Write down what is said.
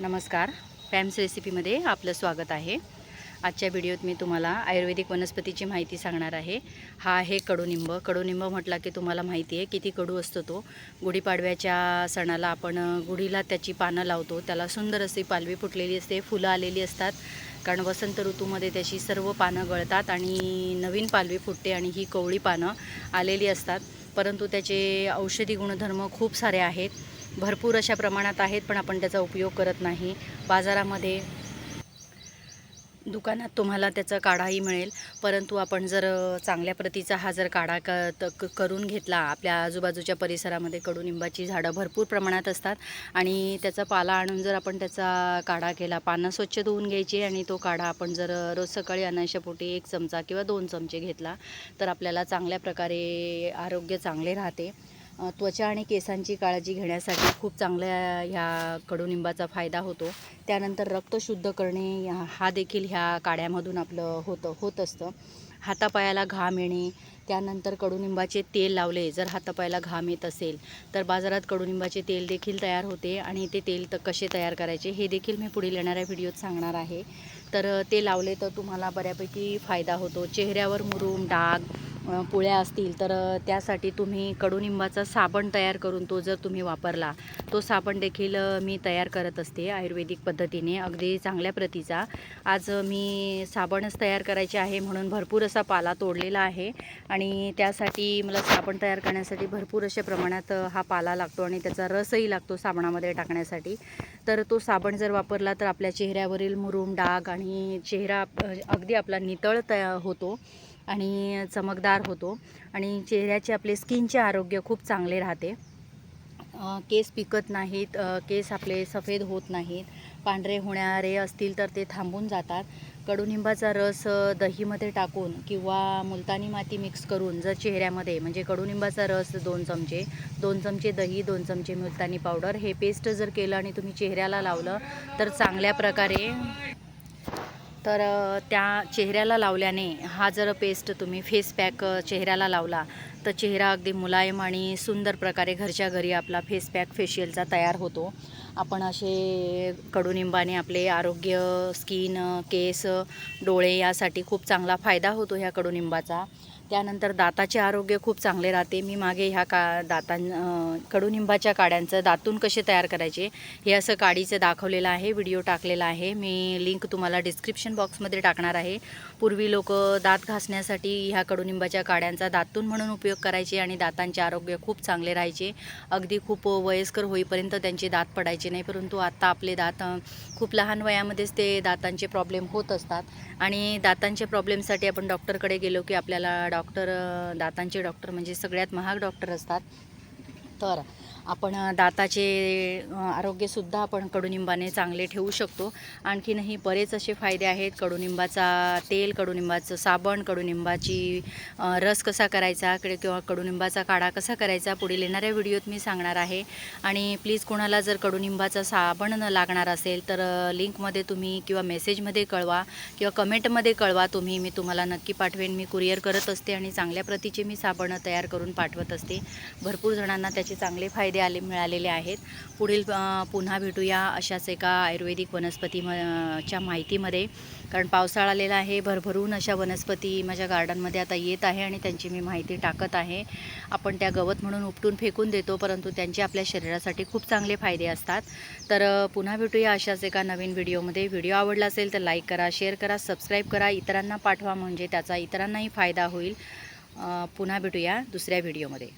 नमस्कार. पॅम्स रेसिपीमध्ये आपलं स्वागत आहे. आजच्या व्हिडिओत मी तुम्हाला आयुर्वेदिक वनस्पतीची माहिती सांगणार आहे. हा आहे कडुनिंब कडुनिंब म्हटला की तुम्हाला माहिती आहे किती कडू असतो तो. गुढीपाडव्याच्या सणाला आपण गुढीला त्याची पानं लावतो. त्याला सुंदर अशी पालवी फुटलेली असते. फुलं आलेली असतात. कारण वसंत ऋतूमध्ये त्याची सर्व पानं गळतात आणि नवीन पालवी फुटते आणि ही कवळी पानं आलेली असतात. परंतु त्याचे औषधी गुणधर्म खूप सारे आहेत. भरपूर अशा प्रमाणात आहेत पण आपण त्याचा उपयोग करत नाही. बाजारामध्ये दुकानात तुम्हाला त्याचा काढाही मिळेल. परंतु आपण जर चांगल्या प्रतीचा हा जर काढा क क- करून घेतला आपल्या आजूबाजूच्या परिसरामध्ये कडुनिंबाची झाडं भरपूर प्रमाणात असतात. आणि त्याचा पाला आणून जर आपण त्याचा काढा केला पानं स्वच्छ धुवून घ्यायची आणि तो काढा आपण जर रोज सकाळी अनाशापोटी एक चमचा किंवा दोन चमचे घेतला तर आपल्याला चांगल्या प्रकारे आरोग्य चांगले राहते. त्वचा आणि केसांची काळजी घेण्यासाठी खूप चांगल्या ह्या कडुनिंबाचा फायदा होतो. त्यानंतर रक्त शुद्ध करणे हा देखील ह्या काड्यामधून आपलं होतं होत असतं. हातापायाला घाम येणे त्यानंतर कडुनिंबाचे तेल लावले. जर हातापायाला घाम येत असेल तर बाजारात कडुनिंबाचे तेल देखील तयार होते आणि ते तेल तर कसे तयार करायचे हे देखील मी पुढील येणाऱ्या व्हिडिओत सांगणार आहे. तर ते लावले तर तुम्हाला बऱ्यापैकी फायदा होतो. चेहऱ्यावर मुरूम डाग पुळ्या असतील तर त्यासाठी तुम्ही कडुनिंबाचा साबण तयार करून तो जर तुम्ही वापरला तो साबण देखील मी तयार करत असते आयुर्वेदिक पद्धतीने. अगदी चांगल्या प्रतीचा. आज मी साबणच तयार करायचे आहे म्हणून भरपूर असा पाला तोडलेला आहे आणि त्यासाठी मला साबण तयार करण्यासाठी भरपूर अशा प्रमाणात हा पाला लागतो आणि त्याचा रसही लागतो साबणामध्ये टाकण्यासाठी. तर तो साबण जर वापरला तर आपल्या चेहऱ्यावरील मुरूम डाग आणि चेहरा अगदी आपला नितळ तया होतो. आणि चमकदार होतो. आणि चेहऱ्याचे आपले स्किनचे आरोग्य खूप चांगले राहते. केस पिकत नाहीत केस आपले सफेद होत नाहीत. पांढरे होणारे असतील तर ते थांबून जातात. कडुनिंबाचा रस दहीमध्ये टाकून किंवा मुलतानी माती मिक्स करून जर चेहऱ्यामध्ये म्हणजे कडुनिंबाचा रस दोन चमचे दोन चमचे दही दोन चमचे मुलतानी पावडर हे पेस्ट जर केलं आणि तुम्ही चेहऱ्याला लावलं तर चांगल्या प्रकारे तर त्या चेहऱ्याला लावल्याने हा जर पेस्ट तुम्ही फेस पॅक चेहऱ्याला लावला तर चेहरा अगदी मुलायम आणि सुंदर प्रकारे घरच्या घरी आपला फेस पॅक फेशियलचा तयार होतो. आपण असे कडुनिंबाने आपले आरोग्य स्किन केस डोळे यासाठी खूप चांगला फायदा होतो ह्या कडुनिंबाचा त्यानंतर दाताचे आरोग्य खूप चांगले राहते. मी मागे ह्या का दातां कडुनिंबाच्या काड्यांचं दातून कसे तयार करायचे हे असं काडीचं दाखवलेलं आहे व्हिडिओ टाकलेला आहे. मी लिंक तुम्हाला डिस्क्रिप्शन बॉक्समध्ये टाकणार आहे. पूर्वी लोक दात घासण्यासाठी ह्या कडुनिंबाच्या काड्यांचा दातून म्हणून उपयोग करायचे आणि दातांचे आरोग्य खूप चांगले राहायचे. अगदी खूप वयस्कर होईपर्यंत त्यांचे दात पडायचे. नाही परंतु आत्ता आपले दात खूप लहान वयामध्येच ते दातांचे प्रॉब्लेम होत असतात. आणि दातांच्या प्रॉब्लेमसाठी आपण डॉक्टरकडे गेलो की आपल्याला डॉक्टर दातांचे डॉक्टर म्हणजे सगळ्यात महाग डॉक्टर असतात. तर आपण दाताचे आरोग्यसुद्धा आपण कडुनिंबाने चांगले ठेवू शकतो. आणखीनही बरेच असे फायदे आहेत. कडुनिंबाचा तेल कडुनिंबाचं साबण कडुनिंबाची रस कसा करायचा कडे किंवा कडुनिंबाचा काढा कसा करायचा पुढील येणाऱ्या व्हिडिओत मी सांगणार आहे. आणि प्लीज कोणाला जर कडुनिंबाचा साबण न लागणार असेल तर लिंकमध्ये तुम्ही किंवा मेसेजमध्ये कळवा किंवा कमेंटमध्ये कळवा. तुम्ही मी तुम्हाला नक्की पाठवेन. मी कुरिअर करत असते आणि चांगल्या प्रतीचे मी साबणं तयार करून पाठवत असते. भरपूर जणांना त्याचे चांगले फायदे आले मिळालेले आहेत. पुढील पुन्हा भेटूया अशाच एका आयुर्वेदिक वनस्पती म च्या माहितीमध्ये. कारण पावसाळा आलेला आहे भरभरून अशा वनस्पती माझ्या गार्डनमध्ये आता येत आहे आणि त्यांची मी माहिती टाकत आहे. आपण त्या गवत म्हणून उपटून फेकून देतो परंतु त्यांचे आपल्या शरीरासाठी खूप चांगले फायदे असतात. तर पुन्हा भेटूया अशाच एका नवीन व्हिडिओमध्ये. व्हिडिओ आवडला असेल तर लाईक करा शेअर करा सबस्क्राईब करा. इतरांना पाठवा म्हणजे त्याचा इतरांनाही फायदा होईल. पुन्हा भेटूया दुसऱ्या व्हिडिओमध्ये.